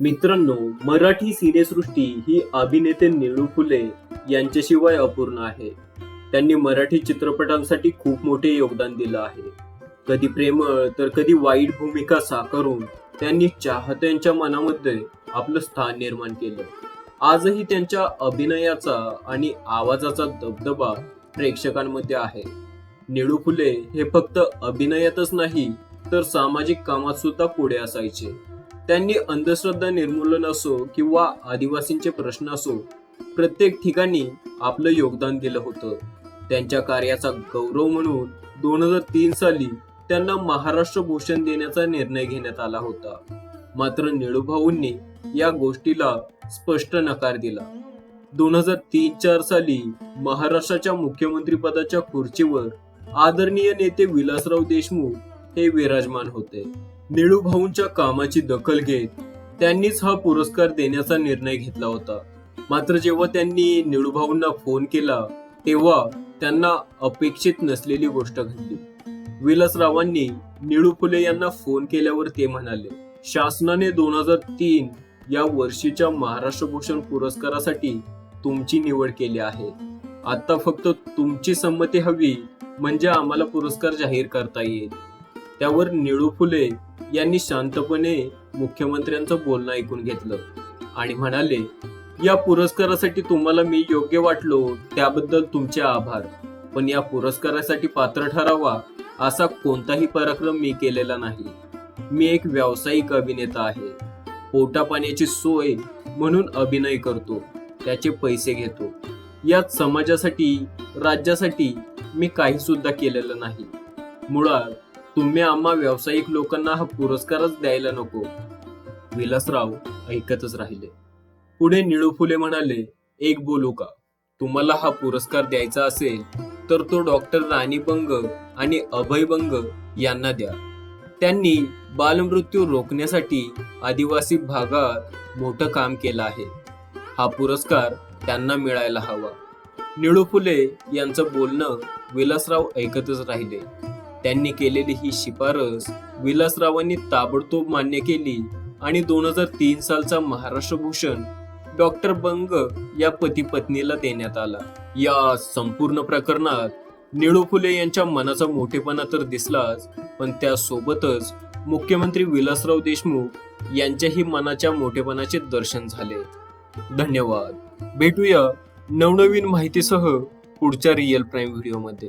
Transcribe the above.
मित्रांनो मराठी सिनेसृष्टी ही अभिनेते निळू फुले यांच्याशिवाय अपूर्ण आहे. त्यांनी मराठी चित्रपटांसाठी खूप मोठे योगदान दिलं आहे. कधी प्रेमळ तर कधी वाईट भूमिका साकारून त्यांनी चाहत्यांच्या मनामध्ये आपलं स्थान निर्माण केलं. आजही त्यांच्या अभिनयाचा आणि आवाजाचा दबदबा प्रेक्षकांमध्ये आहे. निळू फुले हे फक्त अभिनयातच नाही तर सामाजिक कामात सुद्धा पुढे असायचे. त्यांनी अंधश्रद्धा निर्मूलन असो किंवा आदिवासींचे प्रश्न असो प्रत्येक ठिकाणी आपलं योगदान दिलं होतं. त्यांच्या कार्याचा गौरव म्हणून दोन हजार तीन साली त्यांना महाराष्ट्र भूषण देण्याचा निर्णय घेण्यात आला होता. मात्र निळूभाऊंनी या गोष्टीला स्पष्ट नकार दिला. दोन हजार तीन चार साली महाराष्ट्राच्या मुख्यमंत्री पदाच्या खुर्चीवर आदरणीय नेते विलासराव देशमुख हे विराजमान होते. निळूभाऊंच्या कामाची दखल घेत त्यांनीच हा पुरस्कार देण्याचा निर्णय घेतला होता. मात्र जेव्हा त्यांनी निळूभाऊंना फोन केला तेव्हा त्यांना अपेक्षित नसलेली गोष्ट घडली. विलासरावांनी निळू फुले यांना फोन केल्यावर ते म्हणाले शासनाने दोन हजार तीन या वर्षीच्या महाराष्ट्र भूषण पुरस्कारासाठी तुमची निवड केली आहे. आता फक्त तुमची संमती हवी म्हणजे आम्हाला पुरस्कार जाहीर करता येईल. त्यावर निळू फुले यांनी शांतपणे मुख्यमंत्र्यांचं बोलणं ऐकून घेतलं आणि म्हणाले या पुरस्कारासाठी तुम्हाला मी योग्य वाटलो त्याबद्दल तुमचे आभार. पण या पुरस्कारासाठी पात्र ठरावा असा कोणताही पराक्रम मी केलेला नाही. मी एक व्यावसायिक अभिनेता आहे. पोटा पाण्याची सोय म्हणून अभिनय करतो. त्याचे पैसे घेतो. यात समाजासाठी राज्यासाठी मी काही सुद्धा केलेलं नाही. मुळात तुम्ही आम्हा व्यावसायिक लोकांना हा पुरस्कारच द्यायला नको. विलासराव ऐकतच राहिले. पुढे निळू फुले म्हणाले एक बोलू का? तुम्हाला हा पुरस्कार द्यायचा असेल तर तो डॉक्टर राणी बंग आणि अभय बंग यांना द्या. त्यांनी बालमृत्यू रोखण्यासाठी आदिवासी भागात मोठं काम केलं आहे. हा पुरस्कार त्यांना मिळायला हवा. निळू फुले यांचं बोलणं विलासराव ऐकतच राहिले. त्यांनी केलेली ही शिफारस विलासरावांनी ताबडतोब मान्य केली आणि दोन हजार तीन सालचा महाराष्ट्र भूषण डॉक्टर बंग या पती पत्नीला देण्यात आला. या संपूर्ण प्रकरणात निळू फुले यांच्या मनाचा मोठेपणा तर दिसलाच पण त्यासोबतच मुख्यमंत्री विलासराव देशमुख यांच्याही मनाच्या मोठेपणाचे दर्शन झाले. धन्यवाद. भेटूया नवनवीन माहितीसह पुढच्या रिअल प्राईम व्हिडिओमध्ये.